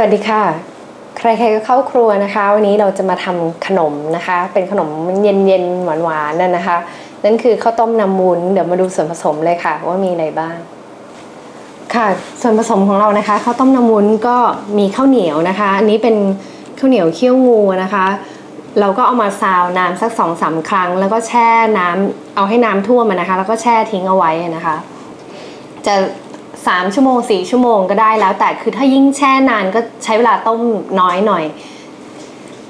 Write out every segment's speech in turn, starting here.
สวัสดีค่ะ ใครๆก็เข้าครัวนะคะ วันนี้เราจะมาทำขนมนะคะ เป็นขนมเย็นๆหวานๆนั่นนะคะ นั่นคือข้าวต้มน้ำวุ้นเดี๋ยวมาดูส่วนผสมเลยค่ะ ว่ามีอะไรบ้าง ค่ะ ส่วนผสมของเรานะคะข้าวต้มน้ำวุ้นก็มีข้าวเหนียวนะคะ อันนี้เป็นข้าวเหนียวเคี่ยวงูนะคะ เราก็เอามาซาวน้ำสักสองสามครั้ง แล้วก็แช่น้ำเอาให้น้ำท่วมนะคะ แล้วก็แช่ทิ้งเอาไว้นะคะ จะ สามชั่วโมงสี่ชั่วโมงก็ได้แล้ว แต่คือถ้ายิ่งแช่นานก็ใช้เวลาต้มน้อยหน่อย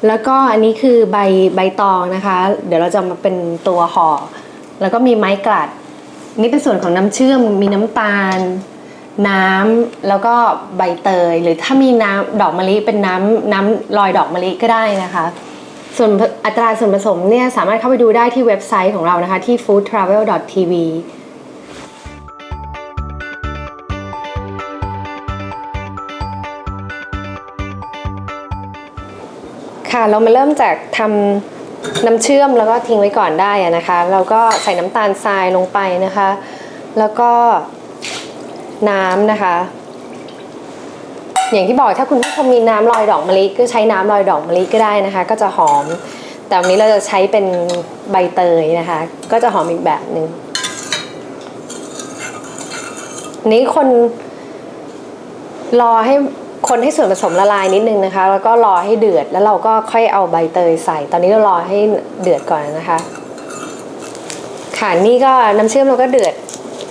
แล้วก็อันนี้คือใบใบตองนะคะ เดี๋ยวเราจะมาเป็นตัวห่อ แล้วก็มีไม้กลัด นี่เป็นส่วนของน้ำเชื่อม มีน้ำตาล น้ำแล้วก็ใบเตย หรือถ้ามีน้ำดอกมะลิเป็นน้ำน้ำลอยดอกมะลิก็ได้นะคะส่วนอัตราส่วนผสมเนี่ยสามารถเข้าไปดูได้ที่เว็บไซต์ของเรานะคะ ที่ foodtravel.tv ค่ะเรามาเริ่มจากทำน้ำเชื่อมแล้วก็ทิ้งไว้ก่อนได้นะคะ เราก็ใส่น้ำตาลทรายลงไปนะคะ แล้วก็น้ำนะคะ อย่างที่บอกถ้าคุณผู้ชมมีน้ำลอยดอกมะลิก็ใช้น้ำลอยดอกมะลิก็ได้นะคะ ก็จะหอม แต่วันนี้เราจะใช้เป็นใบเตยนะคะ ก็จะหอมอีกแบบหนึ่งนนี้คนรอให้ คนให้ส่วนผสมละลายนิดนึงนะคะ แล้วก็รอให้เดือดแล้วเราก็ค่อยเอาใบเตยใส่ ตอนนี้เรารอให้เดือดก่อนนะคะ ค่ะนี่ก็น้ำเชื่อมเราก็เดือด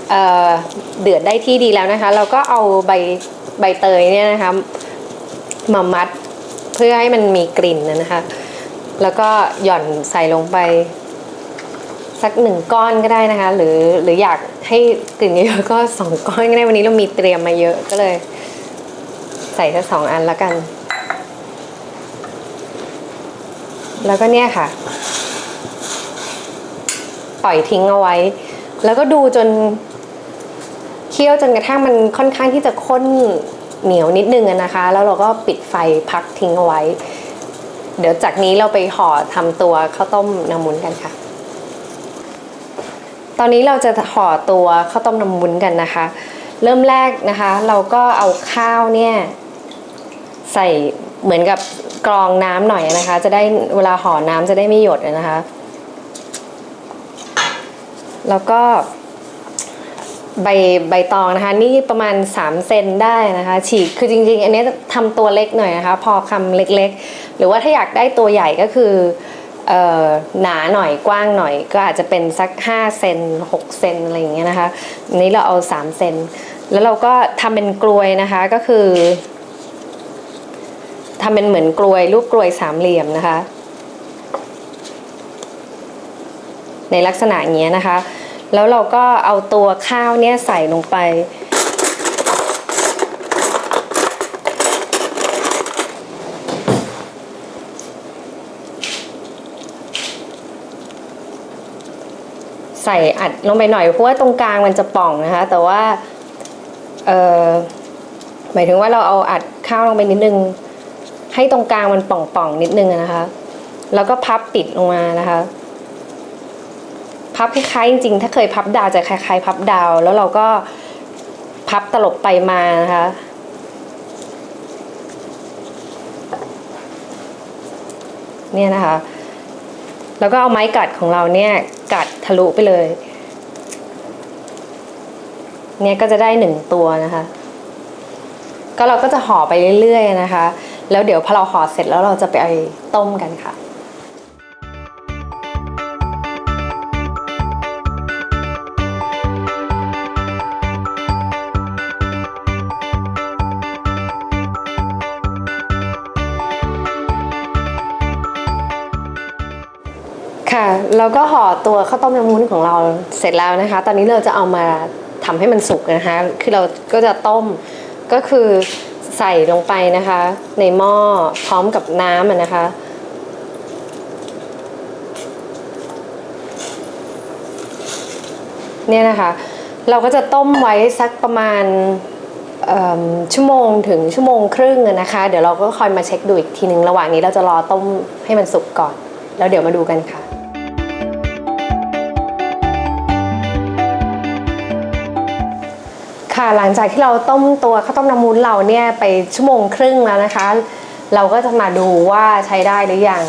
เออเดือดได้ที่ดีแล้วนะคะ เราก็เอาใบใบเตยเนี่ยนะคะมามัดเพื่อให้มันมีกลิ่นนะคะ แล้วก็หย่อนใส่ลงไปสักหนึ่งก้อนก็ได้นะคะ หรือหรืออยากให้กลิ่นเยอะก็สองก้อนก็ได้วันนี้เรามีเตรียมมาเยอะก็เลย ใส่แค่สองอันแล้วกัน แล้วก็เนี่ยค่ะ ปล่อยทิ้งเอาไว้ แล้วก็ดูจนเคี่ยวจนกระทั่งมันค่อนข้างที่จะข้นเหนียวนิดนึงนะคะ แล้วเราก็ปิดไฟพักทิ้งเอาไว้ เดี๋ยวจากนี้เราไปห่อทำตัวข้าวต้มน้ำมุนกันค่ะ ตอนนี้เราจะห่อตัวข้าวต้มน้ำมุนกันนะคะ เริ่มแรกนะคะ เราก็เอาข้าวเนี่ย ใส่เหมือนกับกรองน้ำหน่อยนะคะ จะได้เวลาห่อน้ำจะได้ไม่หยดนะคะ แล้วก็ใบใบตองนะคะ นี่ประมาณ 3 เซนได้นะคะ ฉีกคือจริง ๆ อันนี้ทำตัวเล็กหน่อยนะคะ พอคำเล็กๆ หรือว่าถ้าอยากได้ตัวใหญ่ก็คือหนาหน่อยกว้างหน่อย ก็อาจจะเป็นสัก5เซน6เซนอะไรอย่างเงี้ยนะคะอันนี้เราเอา 3 เซนแล้วเราก็ทำเป็นกลวยนะคะก็คือ ทำเป็นเหมือนกลวยรูปกลวยสามเหลี่ยมนะคะ ในลักษณะเงี้ยนะคะ แล้วเราก็เอาตัวข้าวเนี่ยใส่ลงไป ใส่อัดลงไปหน่อยเพราะว่าตรงกลางมันจะป่องนะคะ แต่ว่า เออหมายถึงว่าเราเอาอัดข้าวลงไปนิดนึง ให้ตรงกลางมันป่องๆนิดนึงนะคะ แล้วก็พับปิดลงมานะคะ พับคล้ายๆจริงๆ ถ้าเคยพับดาวจะคล้ายๆ พับดาว แล้วเราก็พับตลบไปมานะคะเนี่ยนะคะ แล้วก็เอาไม้กัดของเราเนี่ยกัดทะลุไปเลย เนี่ยก็จะได้หนึ่งตัวนะคะ ก็เราก็จะห่อไปเรื่อยๆนะคะ แล้วเดี๋ยวพอเราห่อเสร็จแล้วเราจะไปต้มกันค่ะค่ะเราก็ห่อตัวข้าวต้มน้ำมุ้นของเราเสร็จแล้วนะคะ ตอนนี้เราจะเอามาทำให้มันสุกนะคะ คือเราก็จะต้มก็คือ ใส่ลงไปนะคะ ในหม้อพร้อมกับน้ำนะคะ เนี่ยนะคะ เราก็จะต้มไว้สักประมาณชั่วโมงถึงชั่วโมงครึ่งนะคะ เดี๋ยวเราก็คอยมาเช็คดูอีกทีหนึ่งระหว่างนี้เราจะรอต้มให้มันสุกก่อน แล้วเดี๋ยวมาดูกันค่ะ หลังจากที่เราต้มตัวข้าวต้มน้ำมุ้นเราเนี่ยไปชั่วโมงครึ่งแล้วนะคะ เราก็จะมาดูว่าใช้ได้หรือยัง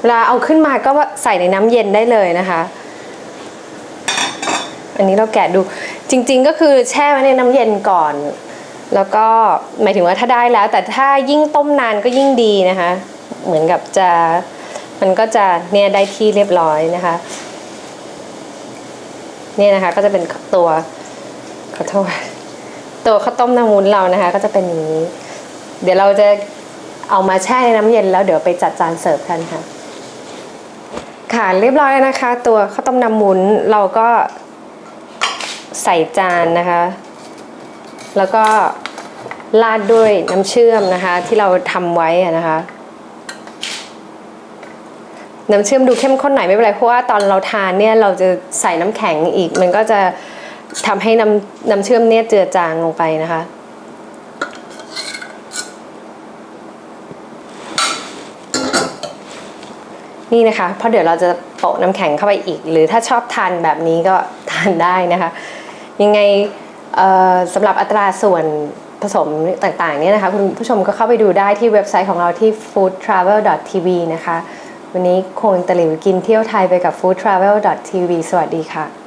เวลาเอาขึ้นมาก็ใส่ในน้ำเย็นได้เลยนะคะ อันนี้เราแกะดูจริง ๆ ก็คือแช่ไว้ในน้ำเย็นก่อน แล้วก็หมายถึงว่าถ้าได้แล้ว แต่ถ้ายิ่งต้มนานก็ยิ่งดีนะคะ เหมือนกับจะมันก็จะเนี่ยได้ที่เรียบร้อยนะคะ นี่นะคะก็จะเป็นตัวขอโทษตัวข้าวต้มน้ำวุ้นเรานะคะ ก็จะเป็นนี้ เดี๋ยวเราจะเอามาแช่ในน้ำเย็นแล้วเดี๋ยวไปจัดจานเสิร์ฟกันค่ะ ค่ะเรียบร้อยนะคะ ตัวข้าวต้มน้ำวุ้นเราก็ใส่จานนะคะ แล้วก็ราดด้วยน้ำเชื่อมนะคะ ที่เราทำไว้นะคะ น้ำเชื่อมดูเข้มข้นหน่อยไม่เป็นไรเพราะว่าตอนเราทานเนี่ยเราจะใส่น้ำแข็งอีก มันก็จะทำให้น้ำน้ำเชื่อมเนี่ยเจือจางลงไปนะคะนี่นะคะเพราะเดี๋ยวเราจะโปะน้ำแข็งเข้าไปอีก หรือถ้าชอบทานแบบนี้ก็ทานได้นะคะ ยังไงสำหรับอัตราส่วนผสมต่างๆเนี่ยนะคะ คุณผู้ชมก็เข้าไปดูได้ที่เว็บไซต์ของเราที่ foodtravel.tv นะคะ วันนี้คงตะหลิวกินเที่ยวไทยไปกับ foodtravel.tv สวัสดีค่ะ